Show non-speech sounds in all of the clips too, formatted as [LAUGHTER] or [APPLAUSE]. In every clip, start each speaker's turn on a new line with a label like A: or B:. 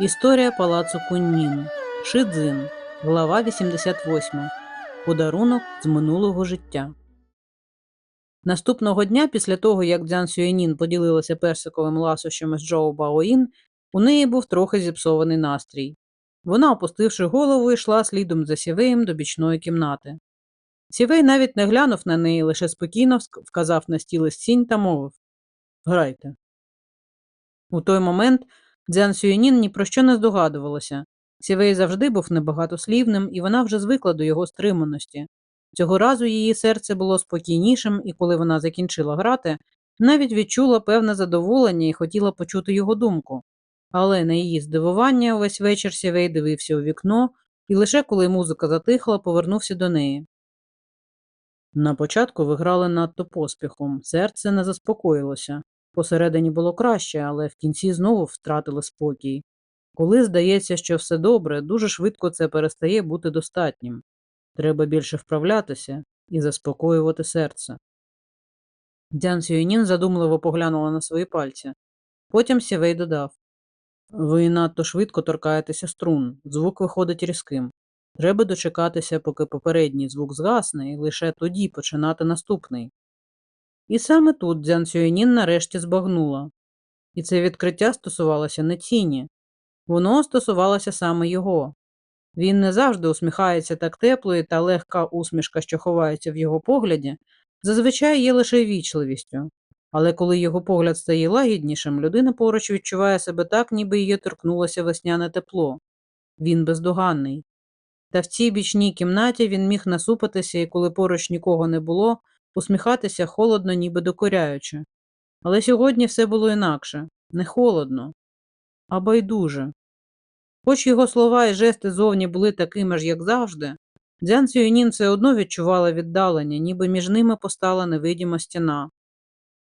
A: Історія палацу Куннін. Шидзин. Глава 88. Подарунок з минулого життя. Наступного дня, після того, як Дзян Сюєнін поділилася персиковим ласощами з Джоу Баоїн, у неї був трохи зіпсований настрій. Вона, опустивши голову, йшла слідом за сівеєм до бічної кімнати. Сівей навіть не глянув на неї, лише спокійно вказав на стіл із сінь та мовив Грайте. У той момент Дзян Сюєнін ні про що не здогадувалася. Сівей завжди був небагатослівним, і вона вже звикла до його стриманості. Цього разу її серце було спокійнішим, і коли вона закінчила грати, навіть відчула певне задоволення і хотіла почути його думку. Але на її здивування весь вечір Сівей дивився у вікно, і лише коли музика затихла, повернувся до неї. На початку ви грали надто поспіхом, серце не заспокоїлося. Посередині було краще, але в кінці знову втратили спокій. Коли здається, що все добре, дуже швидко це перестає бути достатнім. Треба більше вправлятися і заспокоювати серце. Дзян Сюєнін задумливо поглянула на свої пальці. Потім Сівей додав Ви надто швидко торкаєтеся струн, звук виходить різким. Треба дочекатися, поки попередній звук згасне, і лише тоді починати наступний. І саме тут Дзян Сюєнін нарешті збагнула. І це відкриття стосувалося не тіні. Воно стосувалося саме його. Він не завжди усміхається так тепло, і та легка усмішка, що ховається в його погляді, зазвичай є лише вічливістю. Але коли його погляд стає лагіднішим, людина поруч відчуває себе так, ніби її торкнулося весняне тепло. Він бездоганний. Та в цій бічній кімнаті він міг насупитися, і коли поруч нікого не було, усміхатися холодно, ніби докоряючи. Але сьогодні все було інакше не холодно, а байдуже. Хоч його слова і жести зовні були такими ж, як завжди, Дзян Сюєнін все одно відчувала віддалення, ніби між ними постала невидима стіна.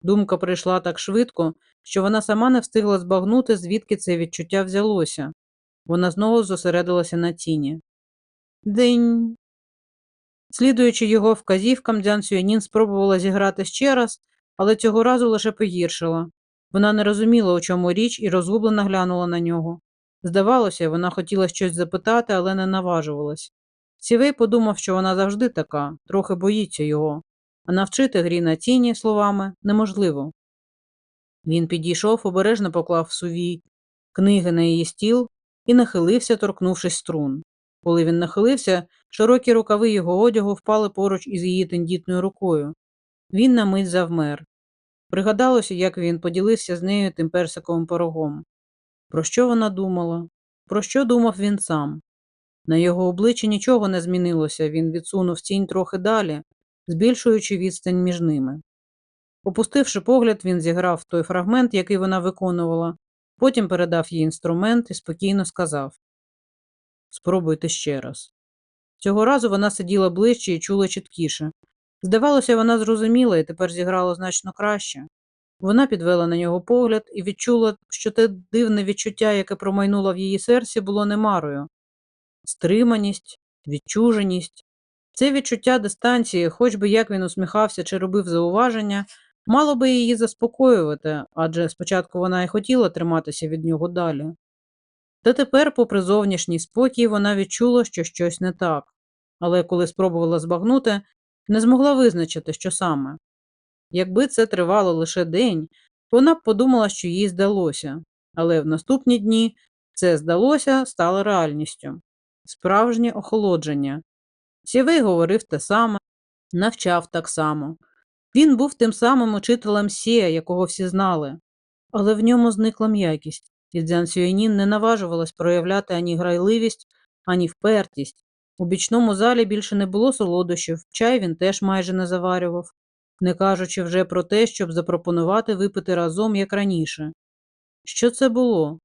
A: Думка прийшла так швидко, що вона сама не встигла збагнути, звідки це відчуття взялося. Вона знову зосередилася на тіні. День. Слідуючи його вказівкам, Дзян Сюєнін спробувала зіграти ще раз, але цього разу лише погіршила. Вона не розуміла, у чому річ, і розгублено глянула на нього. Здавалося, вона хотіла щось запитати, але не наважувалась. Сівей подумав, що вона завжди така, трохи боїться його, а навчити грі на тіні словами неможливо. Він підійшов, обережно поклав сувій книги на її стіл і нахилився, торкнувшись струн. Коли він нахилився, широкі рукави його одягу впали поруч із її тендітною рукою. Він на мить завмер. Пригадалося, як він поділився з нею тим персиковим порогом. Про що вона думала? Про що думав він сам? На його обличчі нічого не змінилося, він відсунув тінь трохи далі, збільшуючи відстань між ними. Опустивши погляд, він зіграв той фрагмент, який вона виконувала, потім передав їй інструмент і спокійно сказав Спробуйте ще раз. Цього разу вона сиділа ближче і чула чіткіше. Здавалося, вона зрозуміла і тепер зіграла значно краще. Вона підвела на нього погляд і відчула, що те дивне відчуття, яке промайнуло в її серці, було не марою. Стриманість, відчуженість. Це відчуття дистанції, хоч би як він усміхався чи робив зауваження, мало би її заспокоювати, адже спочатку вона і хотіла триматися від нього далі. Та тепер, попри зовнішній спокій, вона відчула, що щось не так, але коли спробувала збагнути, не змогла визначити, що саме. Якби це тривало лише день, вона б подумала, що їй здалося, але в наступні дні це здалося стало реальністю справжнє охолодження. Сівей говорив те саме, навчав так само. Він був тим самим учителем Сія, якого всі знали, але в ньому зникла м'якість, і Дзян Сюєнін не наважувалась проявляти ані грайливість, ані впертість. У бічному залі більше не було солодощів, чай він теж майже не заварював, не кажучи вже про те, щоб запропонувати випити разом, як раніше. Що це було?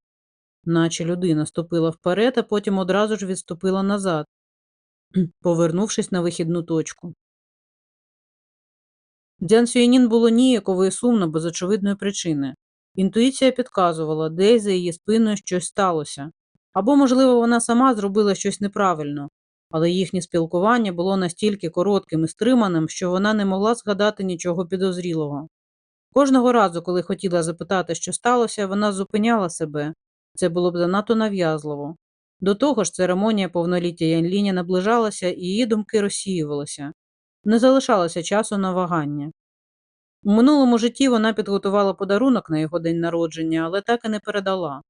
A: Наче людина ступила вперед, а потім одразу ж відступила назад, [CLEARS THROAT] повернувшись на вихідну точку. Дзян Сюєнін було ніяково і сумно, без очевидної причини. Інтуїція підказувала, десь за її спиною щось сталося. Або, можливо, вона сама зробила щось неправильно, але їхнє спілкування було настільки коротким і стриманим, що вона не могла згадати нічого підозрілого. Кожного разу, коли хотіла запитати, що сталося, вона зупиняла себе, Це було б занадто нав'язливо. До того ж, церемонія повноліття Янліня наближалася, і її думки розсіювалися. Не залишалося часу на вагання. У минулому житті вона підготувала подарунок на його день народження, але так і не передала.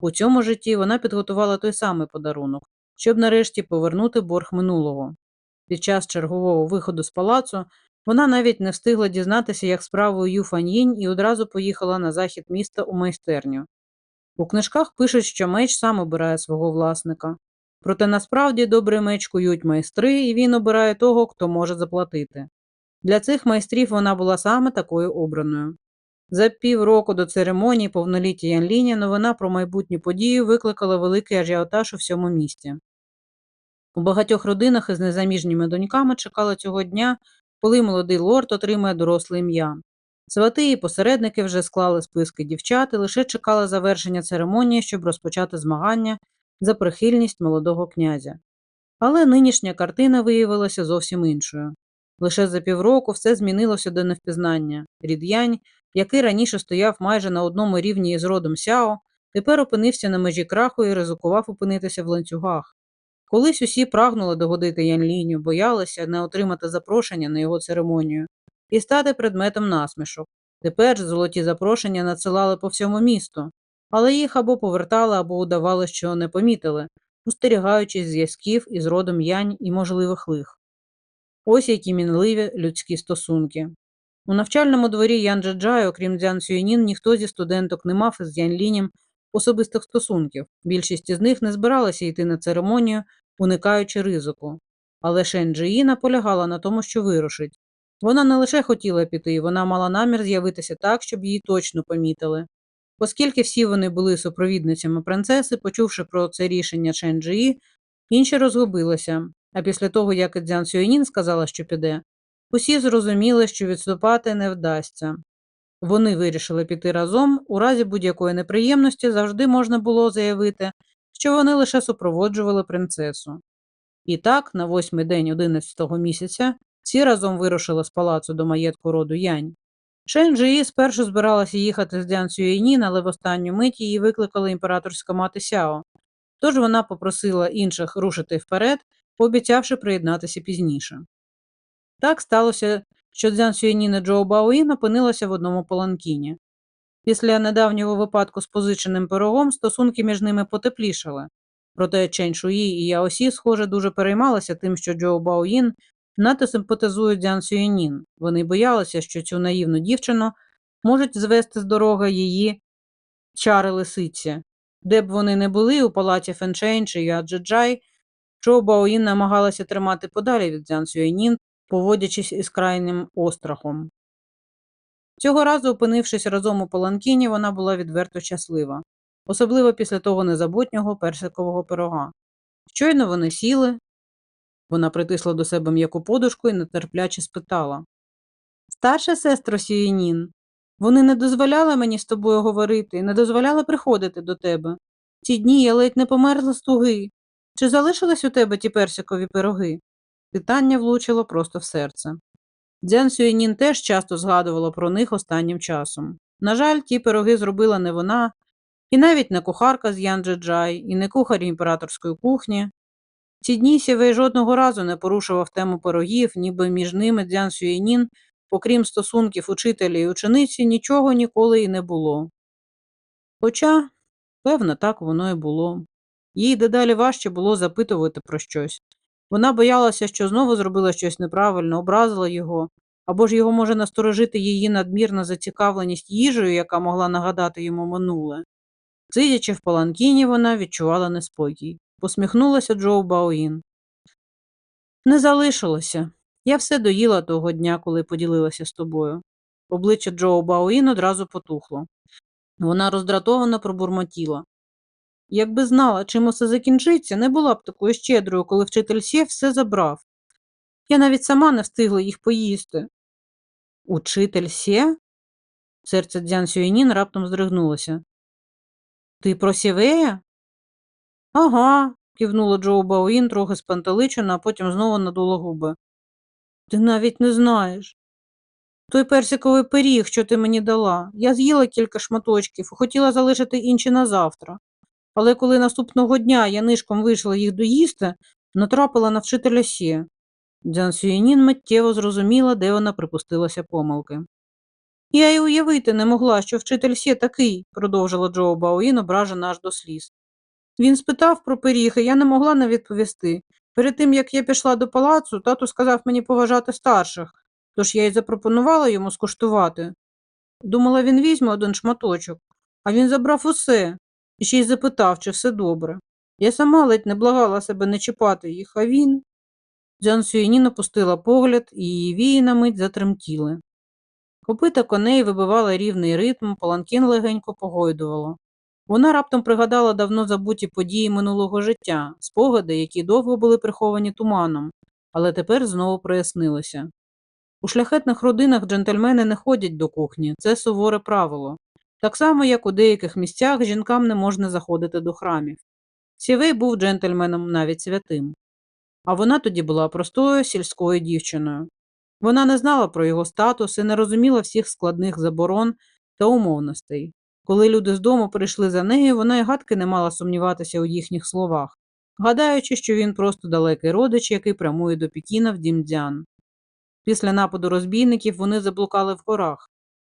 A: У цьому житті вона підготувала той самий подарунок, щоб нарешті повернути борг минулого. Під час чергового виходу з палацу вона навіть не встигла дізнатися, як справою Ю Фаньїнь, і одразу поїхала на захід міста у майстерню. У книжках пишуть, що меч сам обирає свого власника. Проте насправді добрий меч кують майстри, і він обирає того, хто може заплатити. Для цих майстрів вона була саме такою обраною. За півроку до церемонії повноліття Янліня новина про майбутню подію викликала великий ажіотаж у всьому місті. У багатьох родинах із незаміжніми доньками чекали цього дня, коли молодий лорд отримає доросле ім'я. Свати і посередники вже склали списки дівчат і лише чекали завершення церемонії, щоб розпочати змагання за прихильність молодого князя. Але нинішня картина виявилася зовсім іншою. Лише за півроку все змінилося до невпізнання. Рід'янь, який раніше стояв майже на одному рівні із родом Сяо, тепер опинився на межі краху і ризикував опинитися в ланцюгах. Колись усі прагнули догодити Янліню, боялися не отримати запрошення на його церемонію і стати предметом насмішок. Тепер ж золоті запрошення надсилали по всьому місту, але їх або повертали, або удавали, що не помітили, устерігаючись зв'язків із родом янь і можливих лих. Ось які мінливі людські стосунки. У навчальному дворі Ян Джаджай, окрім Дзян Сюєнін, ніхто зі студенток не мав із Ян Лінем особистих стосунків. Більшість із них не збиралася йти на церемонію, уникаючи ризику. Але Шен Джиї наполягала на тому, що вирушить. Вона не лише хотіла піти, вона мала намір з'явитися так, щоб її точно помітили. Оскільки всі вони були супровідницями принцеси, почувши про це рішення Шен Джиї, інші розгубилися, а після того, як Дзян Сюєнін сказала, що піде, усі зрозуміли, що відступати не вдасться. Вони вирішили піти разом, у разі будь-якої неприємності завжди можна було заявити, що вони лише супроводжували принцесу. І так, на восьмий день одинадцятого місяця, всі разом вирушили з палацу до маєтку роду Янь. Шен Джиї спершу збиралася їхати з Дзян Сюєнін, але в останню мить її викликала імператорська мати Сяо. Тож вона попросила інших рушити вперед, пообіцявши приєднатися пізніше. Так сталося, що Дзян Сюєнін і Джоу Баоїн опинилися в одному паланкіні. Після недавнього випадку з позиченим пирогом стосунки між ними потеплішали. Проте Чен Шуї і Яосі, схоже, дуже переймалися тим, що Джоу Баоїн надто симпатизують Дзян Сюєнін. Вони боялися, що цю наївну дівчину можуть звести з дороги її чари лисиці. Де б вони не були, у палаці Фенчейн чи Яджаджай, Джоу Баоїн намагалася тримати подалі від Дзян Сюєнін, поводячись із крайнім острахом. Цього разу, опинившись разом у паланкіні, вона була відверто щаслива, особливо після того незабутнього персикового пирога. Щойно вони сіли, вона притисла до себе м'яку подушку і нетерпляче спитала Старша сестро Сієнін, вони не дозволяли мені з тобою говорити, не дозволяли приходити до тебе. Ці дні я ледь не померла з туги. Чи залишились у тебе ті персикові пироги? Питання влучило просто в серце. Дзян Сюєнін теж часто згадувала про них останнім часом. На жаль, ті пироги зробила не вона, і навіть не кухарка з Ян Джеджай, і не кухар імператорської кухні. Ці дні Сівей жодного разу не порушував тему пирогів, ніби між ними Дзян Сюєнін, окрім стосунків учителя і учениці, нічого ніколи і не було. Хоча, певно, так воно і було. Їй дедалі важче було запитувати про щось. Вона боялася, що знову зробила щось неправильно, образила його, або ж його може насторожити її надмірна зацікавленість їжею, яка могла нагадати йому минуле. Сидячи в паланкіні, вона відчувала неспокій. Посміхнулася Джоу Баоїн. Не залишилося. Я все доїла того дня, коли поділилася з тобою. Обличчя Джоу Баоїн одразу потухло. Вона роздратовано пробурмотіла. Якби знала, чим усе закінчиться, не була б такою щедрою, коли вчитель Сє все забрав. Я навіть сама не встигла їх поїсти. Учитель Сє? Серце Дзян Сюєнін раптом здригнулося. Ти про Сєвея? Ага, кивнула Джоу Баоїн, трохи спантеличена, а потім знову надула губи. Ти навіть не знаєш. Той персиковий пиріг, що ти мені дала. Я з'їла кілька шматочків хотіла залишити інші на завтра. Але коли наступного дня я нишком вийшла їх доїсти, натрапила на вчителя Сє. Дзян Сюєнін миттєво зрозуміла, де вона припустилася помилки. Я й уявити не могла, що вчитель Сє такий, продовжила Джоу Баоїн, ображена аж до сліз. Він спитав про пиріг, і я не могла не відповісти. Перед тим, як я пішла до палацу, тато сказав мені поважати старших, тож я й запропонувала йому скуштувати. Думала, він візьме один шматочок, а він забрав усе і ще й запитав, чи все добре. Я сама ледь не благала себе не чіпати їх, а він. Дзян Сюєнін опустила погляд, і її вії на мить затремтіли. Копита коней вибивала рівний ритм, паланкін легенько погойдувало. Вона раптом пригадала давно забуті події минулого життя, спогади, які довго були приховані туманом, але тепер знову прояснилися. У шляхетних родинах джентльмени не ходять до кухні, це суворе правило. Так само, як у деяких місцях жінкам не можна заходити до храмів. Сівей був джентльменом навіть святим. А вона тоді була простою сільською дівчиною. Вона не знала про його статус і не розуміла всіх складних заборон та умовностей. Коли люди з дому прийшли за нею, вона й гадки не мала сумніватися у їхніх словах, гадаючи, що він просто далекий родич, який прямує до Пікіна в дім Дзян. Після нападу розбійників вони заблукали в горах,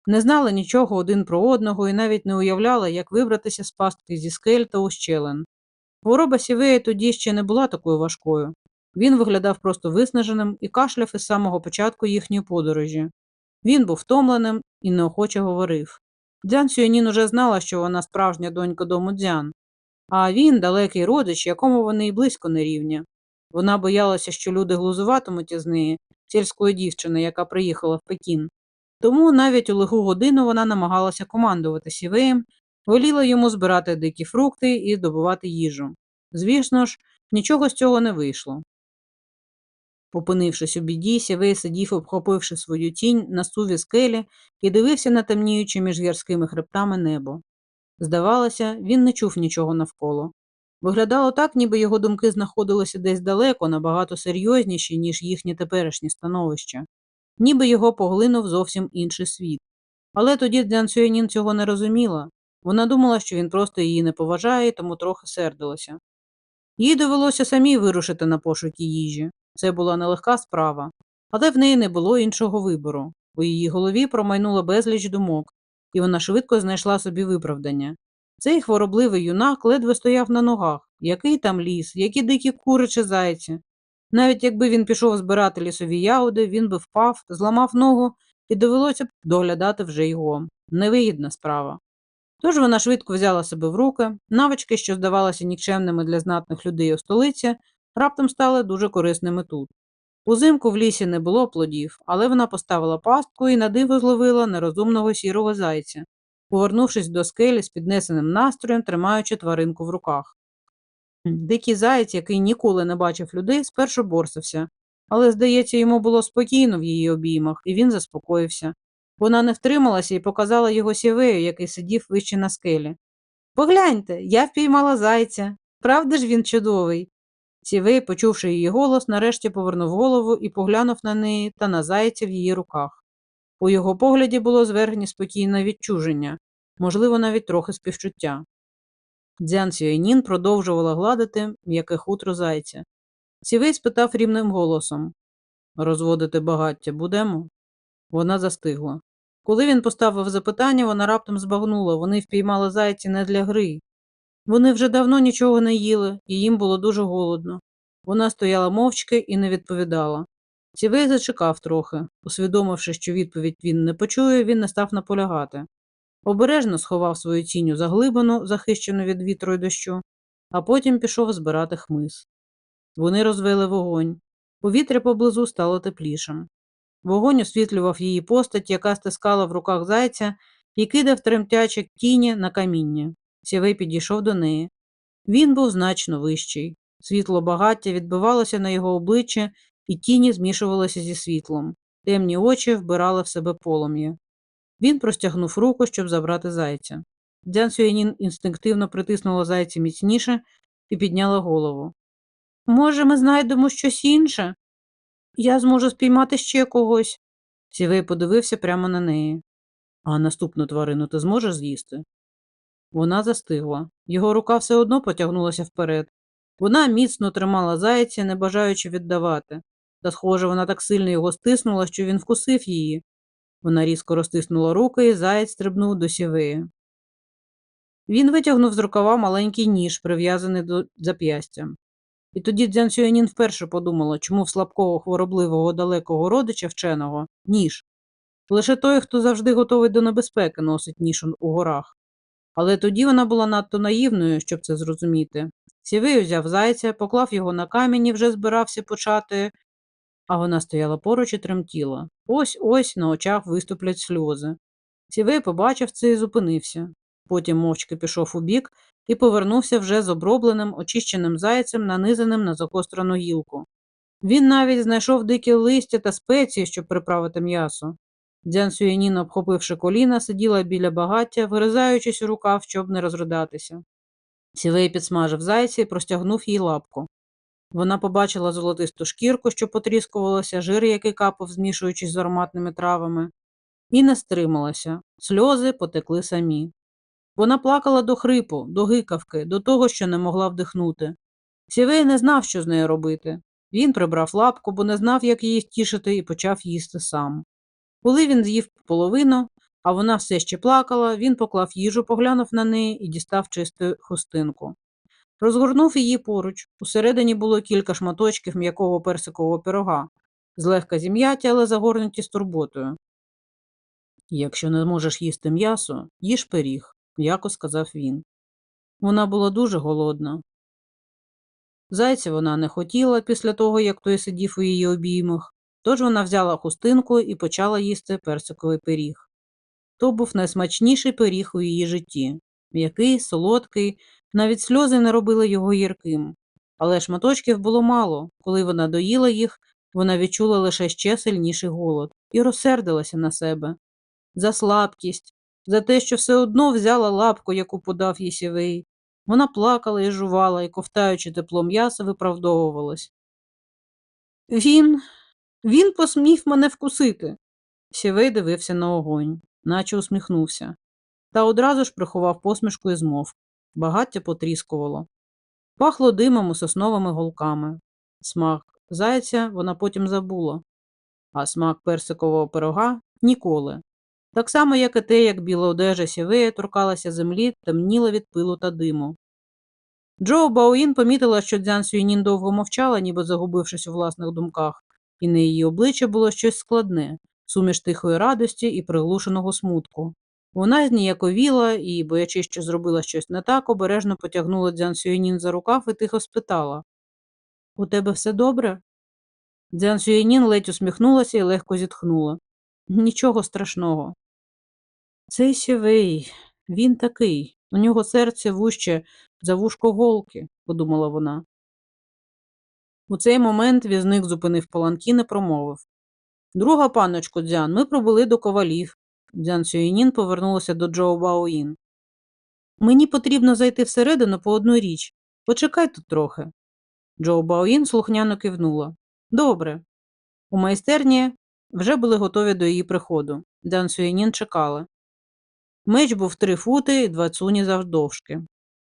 A: не знали нічого один про одного і навіть не уявляли, як вибратися з пастки зі скель та ущелин. Хвороба Сівея тоді ще не була такою важкою. Він виглядав просто виснаженим і кашляв із самого початку їхньої подорожі. Він був втомленим і неохоче говорив. Дзян Сюанін уже знала, що вона справжня донька дому Дзян, а він далекий родич, якому вони й близько не рівня. Вона боялася, що люди глузуватимуть із неї, сільської дівчини, яка приїхала в Пекін. Тому навіть у лиху годину вона намагалася командувати сівеєм, воліла йому збирати дикі фрукти і здобувати їжу. Звісно ж, нічого з цього не вийшло. Опинившись у біді, сівей сидів, обхопивши свою тінь на суві скелі і дивився на темніюче між гірськими хребтами небо. Здавалося, він не чув нічого навколо. Виглядало так, ніби його думки знаходилися десь далеко, набагато серйозніші, ніж їхнє теперішнє становище, ніби його поглинув зовсім інший світ. Але тоді Дзян Сюєнін цього не розуміла. Вона думала, що він просто її не поважає, тому трохи сердилася. Їй довелося самій вирушити на пошуки їжі. Це була нелегка справа, але в неї не було іншого вибору. У її голові промайнуло безліч думок, і вона швидко знайшла собі виправдання. Цей хворобливий юнак ледве стояв на ногах. Який там ліс, які дикі кури чи зайці. Навіть якби він пішов збирати лісові ягоди, він би впав, зламав ногу і довелося б доглядати вже його. Невигідна справа. Тож вона швидко взяла себе в руки, навички, що здавалися нікчемними для знатних людей у столиці, раптом стали дуже корисними тут. Узимку в лісі не було плодів, але вона поставила пастку і на диво зловила нерозумного сірого зайця, повернувшись до скелі з піднесеним настроєм, тримаючи тваринку в руках. Дикий заєць, який ніколи не бачив людей, спершу борсився, але, здається, йому було спокійно в її обіймах, і він заспокоївся. Вона не втрималася і показала його сівею, який сидів вище на скелі. Погляньте, я впіймала зайця. Правда ж він чудовий? Сівей, почувши її голос, нарешті повернув голову і поглянув на неї та на зайця в її руках. У його погляді було зверхні спокійне відчуження, можливо, навіть трохи співчуття. Дзян Сюєнін продовжувала гладити м'яке хутро зайця. Сівей спитав рівним голосом Розводити багаття будемо? Вона застигла. Коли він поставив запитання, вона раптом збагнула вони впіймали зайці не для гри. Вони вже давно нічого не їли, і їм було дуже голодно. Вона стояла мовчки і не відповідала. Сівей зачекав трохи. Усвідомивши, що відповідь він не почує, він не став наполягати. Обережно сховав свою тінь у заглибину, захищену від вітру й дощу, а потім пішов збирати хмиз. Вони розвели вогонь. Повітря поблизу стало теплішим. Вогонь освітлював її постать, яка стискала в руках зайця і кидав тремтячі тіні на каміння. Сівей підійшов до неї. Він був значно вищий. Світло багаття відбивалося на його обличчя, і тіні змішувалися зі світлом. Темні очі вбирали в себе полум'я. Він простягнув руку, щоб забрати зайця. Дзян Сюєнін інстинктивно притиснула зайця міцніше і підняла голову. Може, ми знайдемо щось інше? Я зможу спіймати ще когось. Сівей подивився прямо на неї. А наступну тварину ти зможеш з'їсти? Вона застигла. Його рука все одно потягнулася вперед. Вона міцно тримала зайця, не бажаючи віддавати. Та, схоже, вона так сильно його стиснула, що він вкусив її. Вона різко розтиснула руки, і заєць стрибнув до сівеї. Він витягнув з рукава маленький ніж, прив'язаний до зап'ястя. І тоді Дзян Сюанін вперше подумала, чому в слабкого хворобливого далекого родича вченого ніж. Лише той, хто завжди готовий до небезпеки, носить ніж у горах. Але тоді вона була надто наївною, щоб це зрозуміти. Сівей взяв зайця, поклав його на камінь і вже збирався почати, а вона стояла поруч і тремтіла. Ось ось на очах виступлять сльози. Сівей побачив це і зупинився. Потім мовчки пішов у бік і повернувся вже з обробленим, очищеним зайцем, нанизаним на закострену гілку. Він навіть знайшов дикі листя та спеції, щоб приправити м'ясо. Дзян Сюєнін, обхопивши коліна, сиділа біля багаття, виризаючись у рукав, щоб не розридатися. Сівей підсмажив зайця і простягнув їй лапку. Вона побачила золотисту шкірку, що потріскувалася, жир, який капав, змішуючись з ароматними травами, і не стрималася. Сльози потекли самі. Вона плакала до хрипу, до гикавки, до того, що не могла вдихнути. Сівей не знав, що з нею робити. Він прибрав лапку, бо не знав, як її втішити, і почав їсти сам. Коли він з'їв половину, а вона все ще плакала, він поклав їжу, поглянув на неї і дістав чисту хустинку. Розгорнув її поруч. Усередині було кілька шматочків м'якого персикового пирога, злегка зім'яті, але загорнуті з турботою. Якщо не можеш їсти м'ясо, їж пиріг, м'яко сказав він. Вона була дуже голодна. Зайця вона не хотіла після того, як той сидів у її обіймах, тож вона взяла хустинку і почала їсти персиковий пиріг. То був найсмачніший пиріг у її житті м'який, солодкий, навіть сльози не робили його гірким. Але шматочків було мало. Коли вона доїла їх, вона відчула лише ще сильніший голод і розсердилася на себе. За слабкість, за те, що все одно взяла лапку, яку подав їй сівей. Вона плакала і жувала, і, ковтаючи тепло м'яса, виправдовувалась. Він, він посмів мене вкусити. Сівей дивився на огонь, наче усміхнувся, та одразу ж приховав посмішку і змов. Багаття потріскувало. Пахло димом і сосновими голками. Смак зайця вона потім забула, а смак персикового пирога ніколи. Так само, як і те, як біла одежа сівея торкалася землі, темніла від пилу та диму. Джо Баоїн помітила, що Дзян Сюйнін довго мовчала, ніби загубившись у власних думках, і на її обличчі було щось складне, суміш тихої радості і приглушеного смутку. Вона зніяковіла і, боячись, що зробила щось не так, обережно потягнула Дзян Сюєнін за рукав і тихо спитала У тебе все добре? Дзян Сюєнін ледь усміхнулася і легко зітхнула. Нічого страшного. Цей сівей, він такий, у нього серце вуще за вушко голки, подумала вона. У цей момент візник зупинив паланкін і промовив Друга паночку Дзян, ми пробули до ковалів. Дзян Сюєнін повернулася до Джоу Баоїн. Мені потрібно зайти всередину по одну річ. Почекай тут трохи. Джоу Баоїн слухняно кивнула. Добре. У майстерні вже були готові до її приходу. Дзян Сюєнін чекала. Меч був три фути і два цуні завдовжки.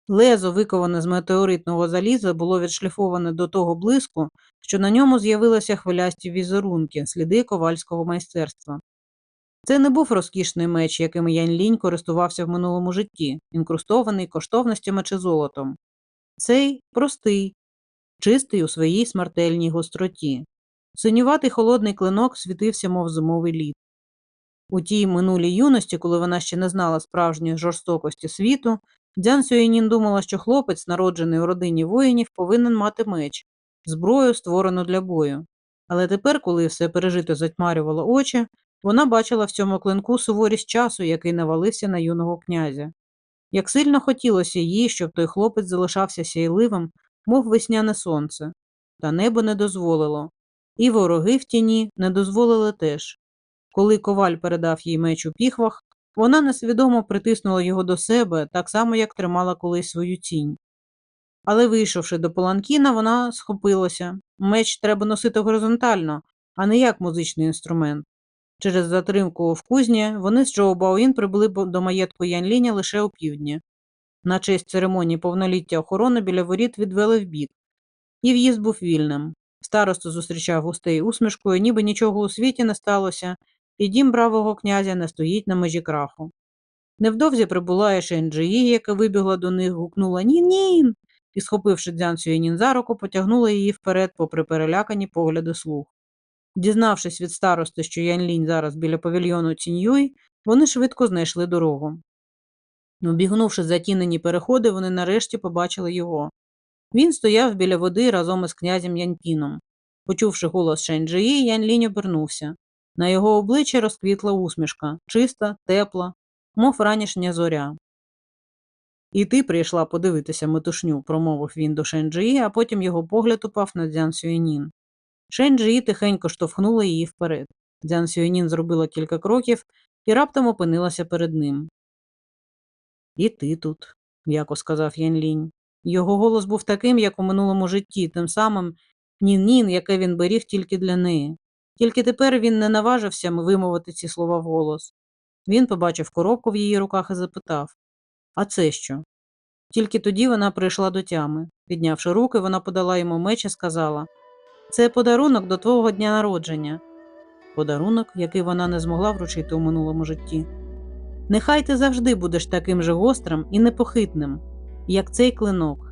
A: Лезо, виковане з метеоритного заліза, було відшліфоване до того блиску, що на ньому з'явилися хвилясті візерунки, сліди ковальського майстерства. Це не був розкішний меч, яким Янь Лінь користувався в минулому житті, інкрустований коштовностями чи золотом. Цей простий, чистий у своїй смертельній гостроті. Синюватий холодний клинок світився, мов зимовий лід. У тій минулій юності, коли вона ще не знала справжньої жорстокості світу, Дзян Сюєнін думала, що хлопець, народжений у родині воїнів, повинен мати меч, зброю, створену для бою. Але тепер, коли все пережито затьмарювало очі, вона бачила в цьому клинку суворість часу, який навалився на юного князя. Як сильно хотілося їй, щоб той хлопець залишався сяйливим, мов весняне сонце, та небо не дозволило, і вороги в тіні не дозволили теж. Коли коваль передав їй меч у піхвах, вона несвідомо притиснула його до себе, так само, як тримала колись свою тінь. Але, вийшовши до паланкіна, вона схопилася. Меч треба носити горизонтально, а не як музичний інструмент. Через затримку в кузні вони з Джоу Баоїн прибули до маєтку Янліня лише опівдні. На честь церемонії повноліття охорони біля воріт відвели вбік, і в'їзд був вільним. Старосту зустрічав гостей усмішкою, ніби нічого у світі не сталося, і дім бравого князя не стоїть на межі краху. Невдовзі прибула і Шенджиї, яка вибігла до них, гукнула Нін-нін і, схопивши Дзян Сюєнін за руку, потягнула її вперед, попри перелякані погляди слуг. Дізнавшись від старости, що Янлінь зараз біля павільйону Ціньюй, вони швидко знайшли дорогу. Обігнувши затінені переходи, вони нарешті побачили його. Він стояв біля води разом із князем Яньпіном. Почувши голос Шенджиї, Янлінь обернувся. На його обличчі розквітла усмішка, чиста, тепла, мов ранішня зоря. І ти прийшла подивитися метушню, промовив він до Шенджиї, а потім його погляд упав на Дзян Сюєнін. Шенджиї тихенько штовхнула її вперед. Дзян Сюєнін зробила кілька кроків і раптом опинилася перед ним. І ти тут, м'яко сказав Янлінь. Його голос був таким, як у минулому житті, тим самим нін-нін, яке він беріг тільки для неї. Тільки тепер він не наважився вимовити ці слова вголос. Він побачив коробку в її руках і запитав А це що? Тільки тоді вона прийшла до тями. Піднявши руки, вона подала йому меч і сказала Це подарунок до твого дня народження. Подарунок, який вона не змогла вручити у минулому житті. Нехай ти завжди будеш таким же гострим і непохитним, як цей клинок.